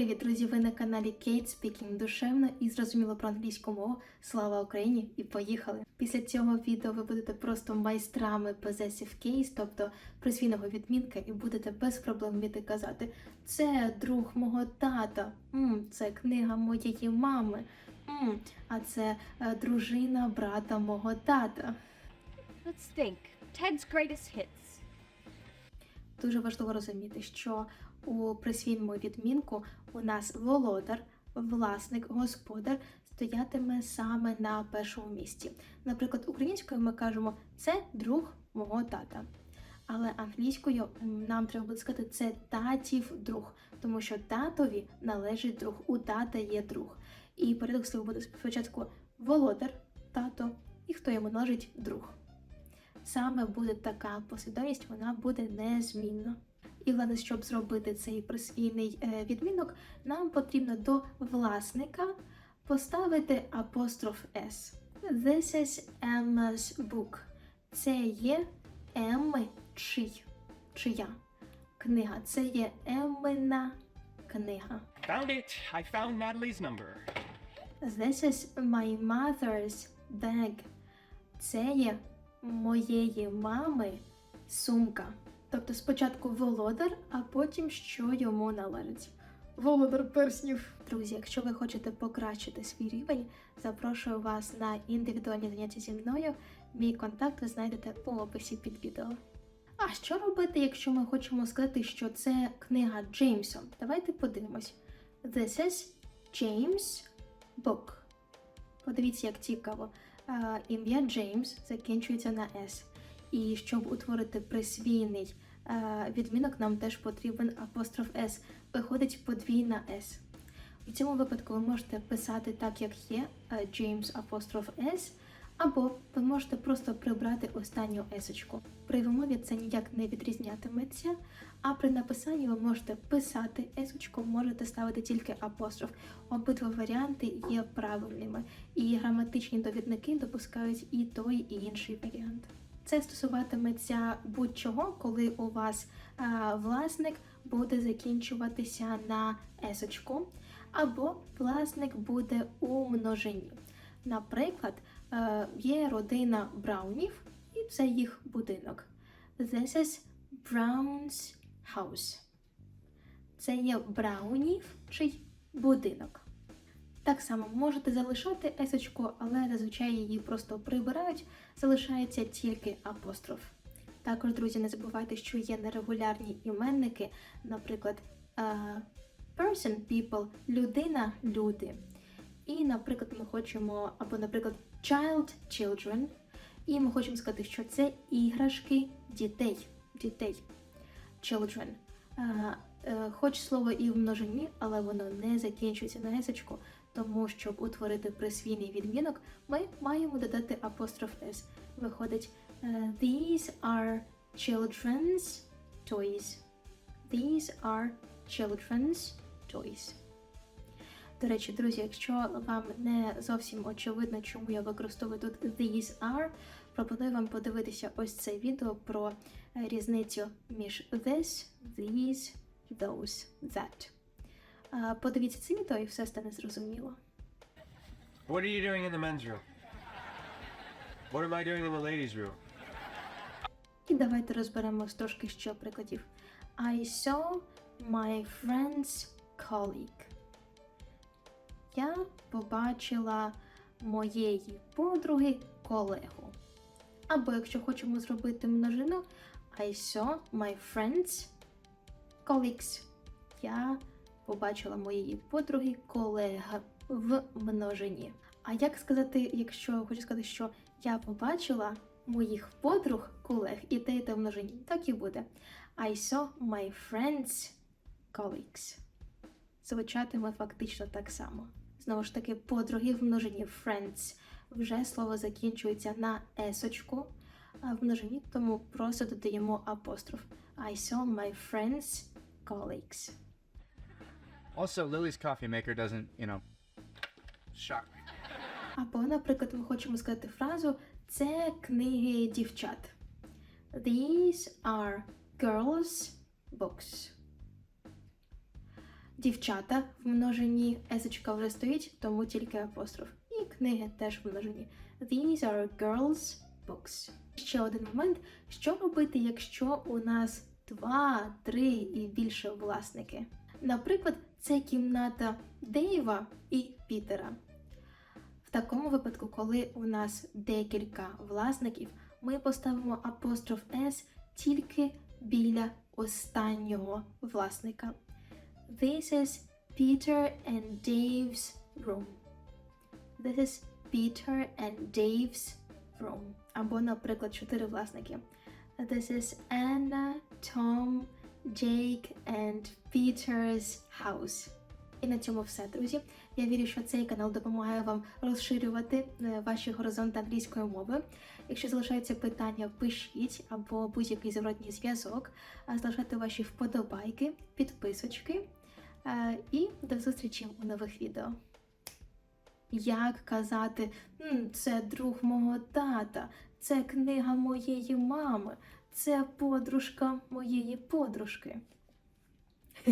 Привіт, друзі! Ви на каналі Kate Speaking душевно і зрозуміло про англійську мову. Слава Україні! І поїхали! Після цього відео ви будете просто майстрами possessive case, тобто присвійного відмінка, і будете без проблем вміти казати це друг мого тата, це книга моєї мами, а це е, дружина брата мого тата. Let's think. Ted's greatest hits. Дуже важливо розуміти, що у присвійному відмінку у нас володар, власник, господар стоятиме саме на першому місці. Наприклад, українською ми кажемо це друг мого тата. Але англійською нам треба буде сказати це татів друг, тому що татові належить друг, у тата є друг. І порядок слів буде спочатку володар, тато, і хто йому належить друг. Саме буде така послідовність, вона буде незмінна. І, власне, щоб зробити цей присвійний е, відмінок, нам потрібно до власника поставити апостроф S. This is Emma's book. Це є Емми чий, чия книга. Це є Еммина книга. Found it! I found Natalie's number. This is my mother's bag. Це є моєї мами сумка. Тобто спочатку володар, а потім що йому належить. Володар перснів. Друзі, якщо ви хочете покращити свій рівень, запрошую вас на індивідуальні заняття зі мною. Мій контакт ви знайдете у описі під відео. А що робити, якщо ми хочемо сказати, що це книга Джеймса? Давайте подивимось. This is James book. Подивіться, як цікаво. Ім'я Джеймс закінчується на С. І щоб утворити присвійний відмінок, нам теж потрібен апостроф С. Виходить подвійна С. У цьому випадку ви можете писати так, як є Джеймс апостроф S, або ви можете просто прибрати останню есочку. При вимові це ніяк не відрізнятиметься, а при написанні ви можете писати есочку, можете ставити тільки апостроф. Обидва варіанти є правильними, і граматичні довідники допускають і той, і інший варіант. Це стосуватиметься будь-чого, коли у вас а, власник буде закінчуватися на есочку, або власник буде у множині. Наприклад, е, є родина Браунів, і це їх будинок. This is Brown's house. Це є Браунів чий будинок. Так само можете залишати есочку, але зазвичай її просто прибирають, залишається тільки апостроф. Також, друзі, не забувайте, що є нерегулярні іменники, наприклад, е, person, people, людина, люди. І, наприклад, ми хочемо, або, наприклад, child, children, і ми хочемо сказати, що це іграшки дітей. дітей. Children. Е, Хоч слово і в множині, але воно не закінчується на есочку, тому щоб утворити присвійний відмінок, ми маємо додати апостроф S. Виходить е, These are children's toys. These are children's toys. До речі, друзі, якщо вам не зовсім очевидно, чому я використовую тут these are, пропоную вам подивитися ось це відео про е, різницю між this, these, those, that. Подивіться це відео і все стане зрозуміло. What are you doing in the men's room? What am I doing in the ladies' room? І давайте розберемось трошки що прикладів. I saw my friend's colleague. Я побачила моєї подруги колегу. Або якщо хочемо зробити множину, I saw my friends colleagues. Я побачила моєї подруги колега в множині. А як сказати, якщо хочу сказати, що я побачила моїх подруг, колег і те, і те в множині, так і буде. I saw my friends colleagues. Звучатиме фактично так само. Знову ж таки, подруги в множині friends. Вже слово закінчується на есочку в множині, тому просто додаємо апостроф. I saw my friends colleagues. Also, Lily's coffee maker doesn't, you know, shock me. Або, наприклад, ми хочемо сказати фразу це книги дівчат. These are girls' books. Дівчата в множині есочка вже стоїть, тому тільки апостроф. І книги теж в множині. These are girls' books. Ще один момент, що робити, якщо у нас два, три і більше власники. Наприклад, це кімната Дейва і Пітера. В такому випадку, коли у нас декілька власників, ми поставимо апостроф S тільки біля останнього власника. This is Peter and Dave's room. This is Peter and Dave's room. Або, наприклад, чотири власники. This is Anna, Tom, Jake and Peter's house. І на цьому все, друзі. Я вірю, що цей канал допомагає вам розширювати ваші горизонти англійської мови. Якщо залишаються питання, пишіть або будь-який зворотній зв'язок, залишайте ваші вподобайки, підписочки. Е, І до зустрічі у нових відео. Як казати, це друг мого тата, це книга моєї мами, це подружка моєї подружки.